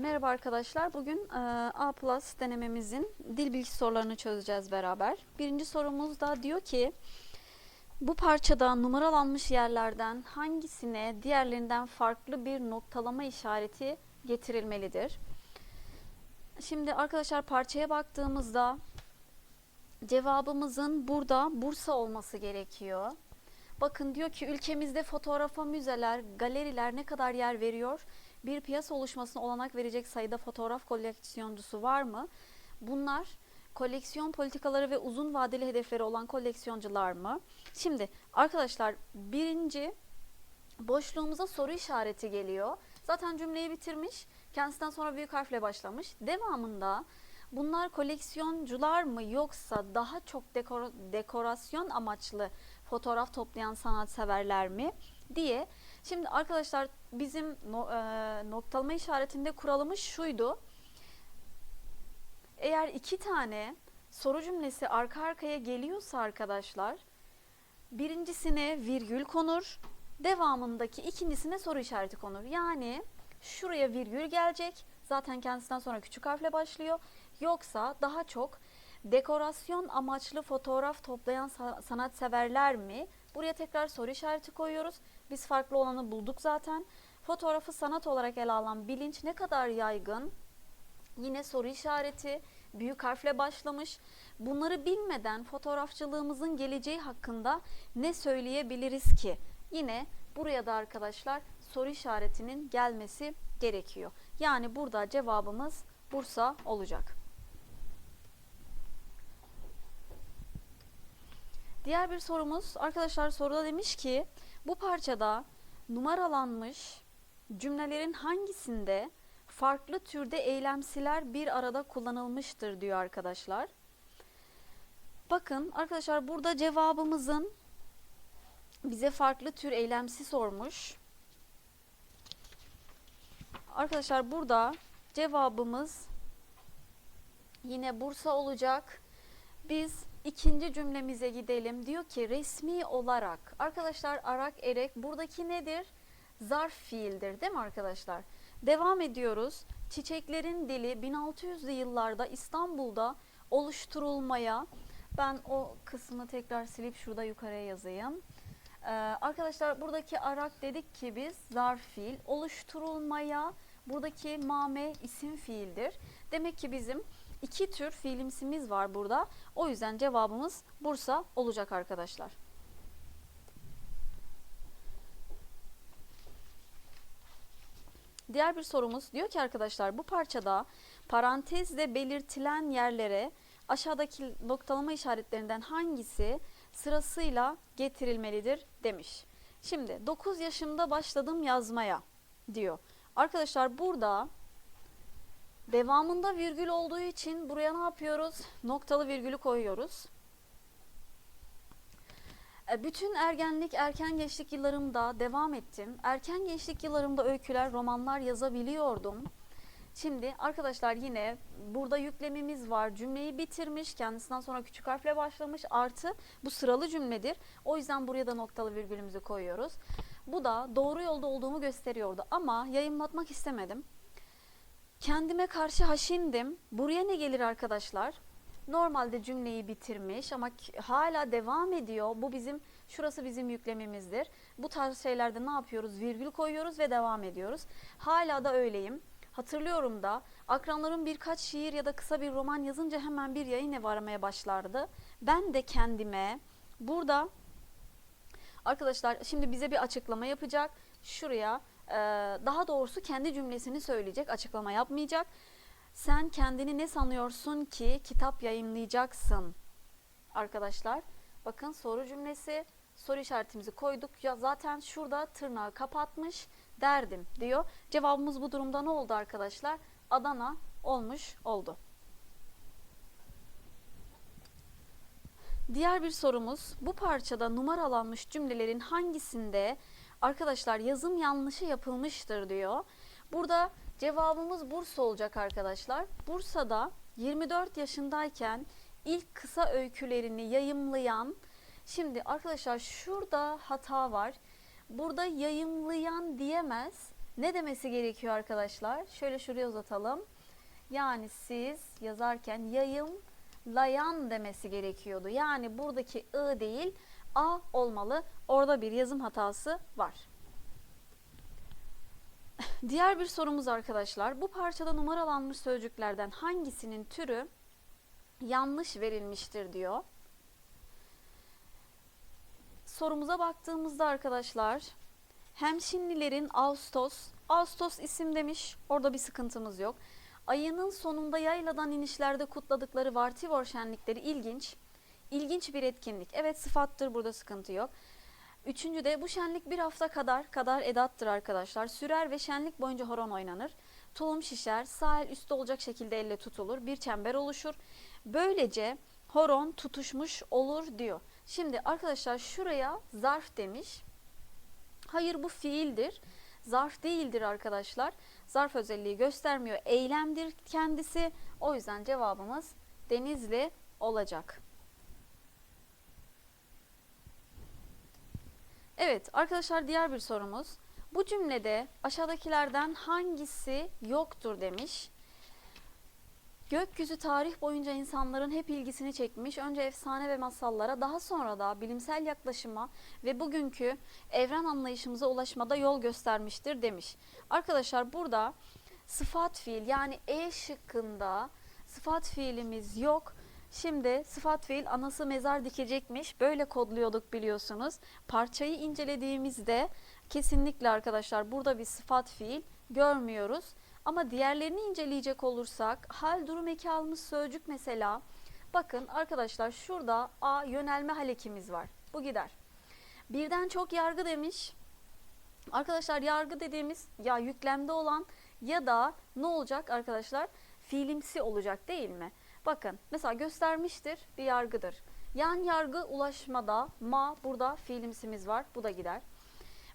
Merhaba arkadaşlar. Bugün e, A Plus denememizin dil bilgi sorularını çözeceğiz beraber. Birinci sorumuz da diyor ki bu parçada numaralanmış yerlerden hangisine diğerlerinden farklı bir noktalama işareti getirilmelidir? Şimdi arkadaşlar parçaya baktığımızda cevabımızın burada Bursa olması gerekiyor. Bakın diyor ki ülkemizde fotoğrafa müzeler, galeriler ne kadar yer veriyor? Bir piyasa oluşmasına olanak verecek sayıda fotoğraf koleksiyoncusu var mı? Bunlar koleksiyon politikaları ve uzun vadeli hedefleri olan koleksiyoncular mı? Şimdi arkadaşlar birinci boşluğumuza soru işareti geliyor. Zaten cümleyi bitirmiş. Kendisinden sonra büyük harfle başlamış. Devamında bunlar koleksiyoncular mı yoksa daha çok dekor- dekorasyon amaçlı fotoğraf toplayan sanatseverler mi diye. Şimdi arkadaşlar bizim no, e, noktalama işaretinde kuralımız şuydu. Eğer iki tane soru cümlesi arka arkaya geliyorsa arkadaşlar birincisine virgül konur. Devamındaki ikincisine soru işareti konur. Yani şuraya virgül gelecek. Zaten kendisinden sonra küçük harfle başlıyor. Yoksa daha çok dekorasyon amaçlı fotoğraf toplayan sa- sanatseverler mi? Buraya tekrar soru işareti koyuyoruz. Biz farklı olanı bulduk zaten. Fotoğrafı sanat olarak ele alan bilinç ne kadar yaygın? Yine soru işareti büyük harfle başlamış. Bunları bilmeden fotoğrafçılığımızın geleceği hakkında ne söyleyebiliriz ki? Yine buraya da arkadaşlar soru işaretinin gelmesi gerekiyor. Yani burada cevabımız Bursa olacak. Diğer bir sorumuz arkadaşlar soruda demiş ki bu parçada numaralanmış cümlelerin hangisinde farklı türde eylemsiler bir arada kullanılmıştır diyor arkadaşlar. Bakın arkadaşlar burada cevabımızın bize farklı tür eylemsi sormuş. Arkadaşlar burada cevabımız yine Bursa olacak. Biz ikinci cümlemize gidelim. Diyor ki resmi olarak. Arkadaşlar arak erek buradaki nedir? Zarf fiildir değil mi arkadaşlar? Devam ediyoruz. Çiçeklerin dili 1600'lü yıllarda İstanbul'da oluşturulmaya ben o kısmı tekrar silip şurada yukarıya yazayım. Ee, arkadaşlar buradaki arak dedik ki biz zarf fiil oluşturulmaya buradaki mame isim fiildir. Demek ki bizim iki tür fiilimsimiz var burada. O yüzden cevabımız Bursa olacak arkadaşlar. Diğer bir sorumuz diyor ki arkadaşlar bu parçada parantezle belirtilen yerlere aşağıdaki noktalama işaretlerinden hangisi sırasıyla getirilmelidir demiş. Şimdi 9 yaşımda başladım yazmaya diyor. Arkadaşlar burada devamında virgül olduğu için buraya ne yapıyoruz? Noktalı virgülü koyuyoruz. E, Bütün ergenlik, erken gençlik yıllarımda devam ettim. Erken gençlik yıllarımda öyküler, romanlar yazabiliyordum. Şimdi arkadaşlar yine burada yüklemimiz var. Cümleyi bitirmiş, kendisinden sonra küçük harfle başlamış. Artı bu sıralı cümledir. O yüzden buraya da noktalı virgülümüzü koyuyoruz. Bu da doğru yolda olduğumu gösteriyordu ama yayınlatmak istemedim. Kendime karşı haşindim. Buraya ne gelir arkadaşlar? Normalde cümleyi bitirmiş ama hala devam ediyor. Bu bizim şurası bizim yüklemimizdir. Bu tarz şeylerde ne yapıyoruz? Virgül koyuyoruz ve devam ediyoruz. Hala da öyleyim. Hatırlıyorum da akranlarım birkaç şiir ya da kısa bir roman yazınca hemen bir yayın evi aramaya başlardı. Ben de kendime burada arkadaşlar şimdi bize bir açıklama yapacak. Şuraya e, daha doğrusu kendi cümlesini söyleyecek. Açıklama yapmayacak. Sen kendini ne sanıyorsun ki kitap yayımlayacaksın? Arkadaşlar bakın soru cümlesi soru işaretimizi koyduk. Ya zaten şurada tırnağı kapatmış derdim diyor. Cevabımız bu durumda ne oldu arkadaşlar? Adana olmuş oldu. Diğer bir sorumuz bu parçada numaralanmış cümlelerin hangisinde arkadaşlar yazım yanlışı yapılmıştır diyor. Burada cevabımız Bursa olacak arkadaşlar. Bursa'da 24 yaşındayken ilk kısa öykülerini yayımlayan Şimdi arkadaşlar şurada hata var. Burada yayımlayan diyemez. Ne demesi gerekiyor arkadaşlar? Şöyle şuraya uzatalım. Yani siz yazarken yayımlayan demesi gerekiyordu. Yani buradaki ı değil a olmalı. Orada bir yazım hatası var. Diğer bir sorumuz arkadaşlar. Bu parçada numaralanmış sözcüklerden hangisinin türü yanlış verilmiştir diyor. Sorumuza baktığımızda arkadaşlar Hemşinlilerin Ağustos, Ağustos isim demiş. Orada bir sıkıntımız yok. Ayının sonunda yayladan inişlerde kutladıkları Vartivor şenlikleri ilginç. İlginç bir etkinlik. Evet sıfattır burada sıkıntı yok. Üçüncü de bu şenlik bir hafta kadar kadar edattır arkadaşlar. Sürer ve şenlik boyunca horon oynanır. Tulum şişer, sağ el üstte olacak şekilde elle tutulur. Bir çember oluşur. Böylece horon tutuşmuş olur diyor. Şimdi arkadaşlar şuraya zarf demiş. Hayır bu fiildir. Zarf değildir arkadaşlar. Zarf özelliği göstermiyor. Eylemdir kendisi. O yüzden cevabımız Denizli olacak. Evet arkadaşlar diğer bir sorumuz. Bu cümlede aşağıdakilerden hangisi yoktur demiş. Gökyüzü tarih boyunca insanların hep ilgisini çekmiş. Önce efsane ve masallara, daha sonra da bilimsel yaklaşıma ve bugünkü evren anlayışımıza ulaşmada yol göstermiştir demiş. Arkadaşlar burada sıfat fiil yani E şıkkında sıfat fiilimiz yok. Şimdi sıfat fiil anası mezar dikecekmiş. Böyle kodluyorduk biliyorsunuz. Parçayı incelediğimizde kesinlikle arkadaşlar burada bir sıfat fiil görmüyoruz. Ama diğerlerini inceleyecek olursak hal durum eki almış sözcük mesela. Bakın arkadaşlar şurada A yönelme halekimiz var. Bu gider. Birden çok yargı demiş. Arkadaşlar yargı dediğimiz ya yüklemde olan ya da ne olacak arkadaşlar? Fiilimsi olacak değil mi? Bakın mesela göstermiştir bir yargıdır. Yan yargı ulaşmada ma burada fiilimsimiz var. Bu da gider.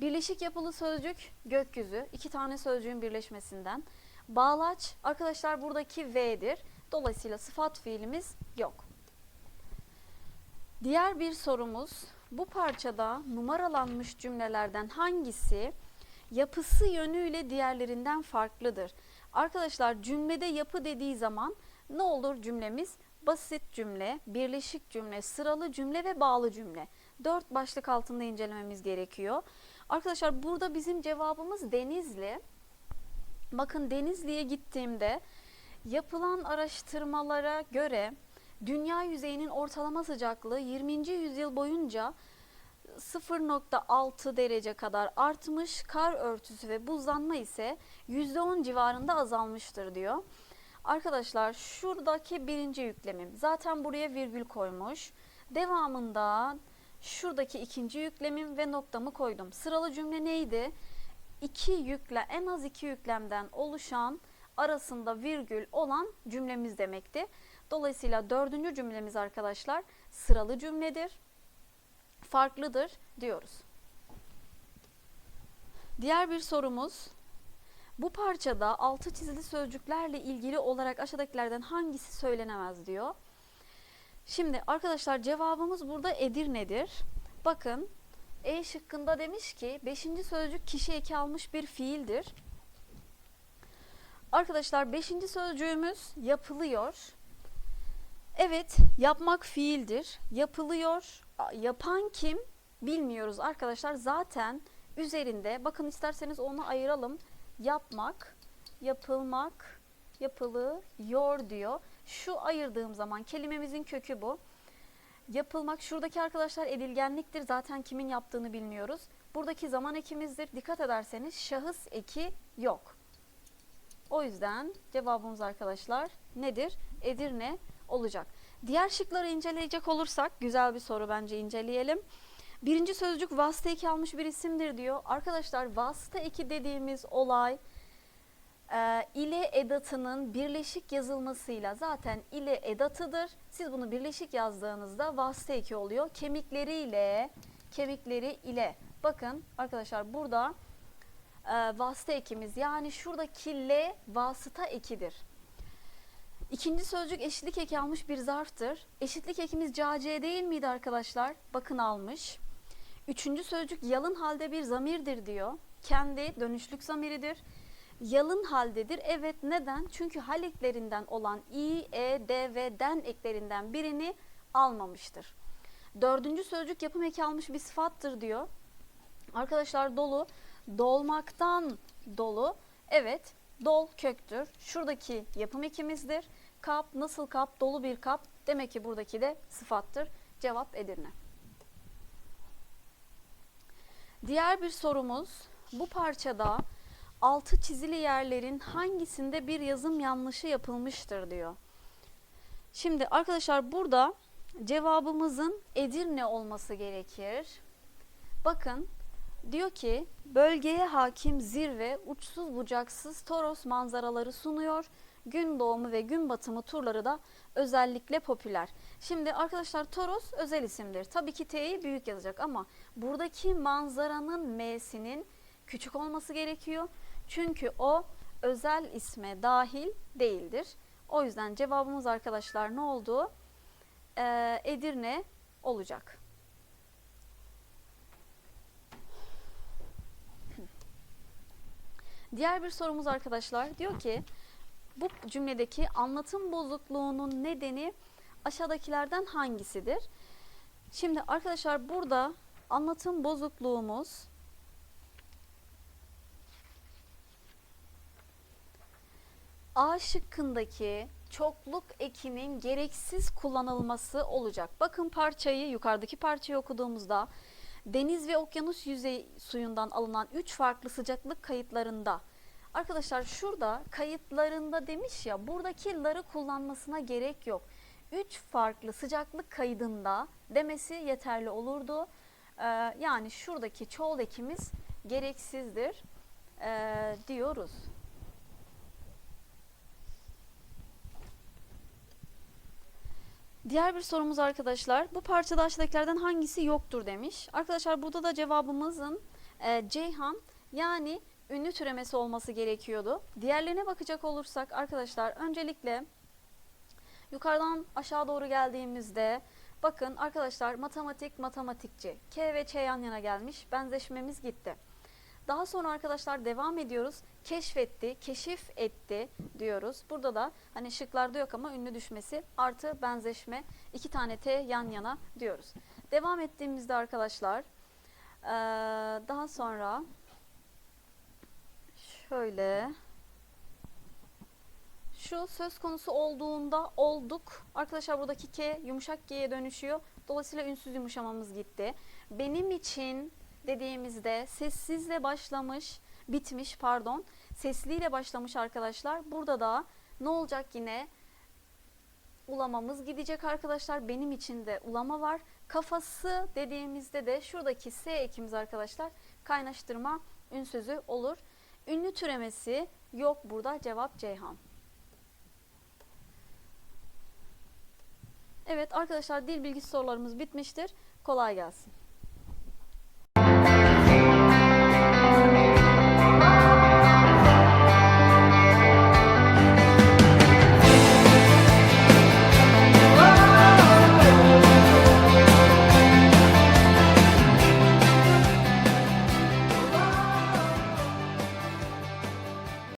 Birleşik yapılı sözcük gökyüzü. iki tane sözcüğün birleşmesinden. Bağlaç arkadaşlar buradaki V'dir. Dolayısıyla sıfat fiilimiz yok. Diğer bir sorumuz bu parçada numaralanmış cümlelerden hangisi yapısı yönüyle diğerlerinden farklıdır? Arkadaşlar cümlede yapı dediği zaman ne olur cümlemiz? Basit cümle, birleşik cümle, sıralı cümle ve bağlı cümle. Dört başlık altında incelememiz gerekiyor. Arkadaşlar burada bizim cevabımız Denizli. Bakın Denizli'ye gittiğimde yapılan araştırmalara göre dünya yüzeyinin ortalama sıcaklığı 20. yüzyıl boyunca 0.6 derece kadar artmış, kar örtüsü ve buzlanma ise %10 civarında azalmıştır diyor. Arkadaşlar şuradaki birinci yüklemim zaten buraya virgül koymuş. Devamında şuradaki ikinci yüklemim ve noktamı koydum. Sıralı cümle neydi? İki yükle en az iki yüklemden oluşan arasında virgül olan cümlemiz demekti. Dolayısıyla dördüncü cümlemiz arkadaşlar sıralı cümledir. Farklıdır diyoruz. Diğer bir sorumuz. Bu parçada altı çizili sözcüklerle ilgili olarak aşağıdakilerden hangisi söylenemez diyor. Şimdi arkadaşlar cevabımız burada Edirne'dir. Bakın E şıkkında demiş ki 5. sözcük kişi eki almış bir fiildir. Arkadaşlar 5. sözcüğümüz yapılıyor. Evet yapmak fiildir. Yapılıyor. Yapan kim bilmiyoruz arkadaşlar. Zaten üzerinde bakın isterseniz onu ayıralım. Yapmak, yapılmak, yapılıyor diyor. Şu ayırdığım zaman kelimemizin kökü bu. Yapılmak şuradaki arkadaşlar edilgenliktir. Zaten kimin yaptığını bilmiyoruz. Buradaki zaman ekimizdir. Dikkat ederseniz şahıs eki yok. O yüzden cevabımız arkadaşlar nedir? Edirne olacak. Diğer şıkları inceleyecek olursak güzel bir soru bence inceleyelim. Birinci sözcük vasıta eki almış bir isimdir diyor. Arkadaşlar vasıta eki dediğimiz olay e, ile edatının birleşik yazılmasıyla zaten ile edatıdır. Siz bunu birleşik yazdığınızda vasıta eki oluyor. Kemikleriyle, kemikleri ile. Bakın arkadaşlar burada e, vasıta ekimiz yani şuradaki L vasıta ekidir. İkinci sözcük eşitlik eki almış bir zarftır. Eşitlik ekimiz CC değil miydi arkadaşlar? Bakın almış. Üçüncü sözcük yalın halde bir zamirdir diyor. Kendi dönüşlük zamiridir. Yalın haldedir. Evet neden? Çünkü hal eklerinden olan i, e, d ve den eklerinden birini almamıştır. Dördüncü sözcük yapım eki almış bir sıfattır diyor. Arkadaşlar dolu, dolmaktan dolu. Evet, dol köktür. Şuradaki yapım ekimizdir. Kap, nasıl kap, dolu bir kap. Demek ki buradaki de sıfattır. Cevap Edirne. Diğer bir sorumuz bu parçada altı çizili yerlerin hangisinde bir yazım yanlışı yapılmıştır diyor. Şimdi arkadaşlar burada cevabımızın Edirne olması gerekir. Bakın diyor ki bölgeye hakim zirve uçsuz bucaksız Toros manzaraları sunuyor. Gün doğumu ve gün batımı turları da özellikle popüler. Şimdi arkadaşlar Toros özel isimdir. Tabii ki T'yi büyük yazacak ama buradaki manzaranın M'sinin küçük olması gerekiyor. Çünkü o özel isme dahil değildir. O yüzden cevabımız arkadaşlar ne oldu? Ee, Edirne olacak. Diğer bir sorumuz arkadaşlar diyor ki bu cümledeki anlatım bozukluğunun nedeni aşağıdakilerden hangisidir? Şimdi arkadaşlar burada anlatım bozukluğumuz A şıkkındaki çokluk ekinin gereksiz kullanılması olacak. Bakın parçayı yukarıdaki parçayı okuduğumuzda deniz ve okyanus yüzey suyundan alınan 3 farklı sıcaklık kayıtlarında Arkadaşlar şurada kayıtlarında demiş ya buradaki ları kullanmasına gerek yok. 3 farklı sıcaklık kaydında demesi yeterli olurdu. Ee, yani şuradaki çoğul ekimiz gereksizdir ee, diyoruz. Diğer bir sorumuz arkadaşlar. Bu parçada aşağıdakilerden hangisi yoktur demiş. Arkadaşlar burada da cevabımızın e, Ceyhan yani ünlü türemesi olması gerekiyordu. Diğerlerine bakacak olursak arkadaşlar öncelikle yukarıdan aşağı doğru geldiğimizde bakın arkadaşlar matematik matematikçi K ve Ç yan yana gelmiş benzeşmemiz gitti. Daha sonra arkadaşlar devam ediyoruz. Keşfetti, keşif etti diyoruz. Burada da hani şıklarda yok ama ünlü düşmesi artı benzeşme iki tane T yan yana diyoruz. Devam ettiğimizde arkadaşlar daha sonra şöyle şu söz konusu olduğunda olduk. Arkadaşlar buradaki K yumuşak G'ye dönüşüyor. Dolayısıyla ünsüz yumuşamamız gitti. Benim için dediğimizde sessizle başlamış, bitmiş pardon. Sesliyle başlamış arkadaşlar. Burada da ne olacak yine? Ulamamız gidecek arkadaşlar. Benim için de ulama var. Kafası dediğimizde de şuradaki S ekimiz arkadaşlar kaynaştırma ünsüzü olur. Ünlü türemesi yok burada. Cevap Ceyhan. Evet arkadaşlar dil bilgisi sorularımız bitmiştir. Kolay gelsin.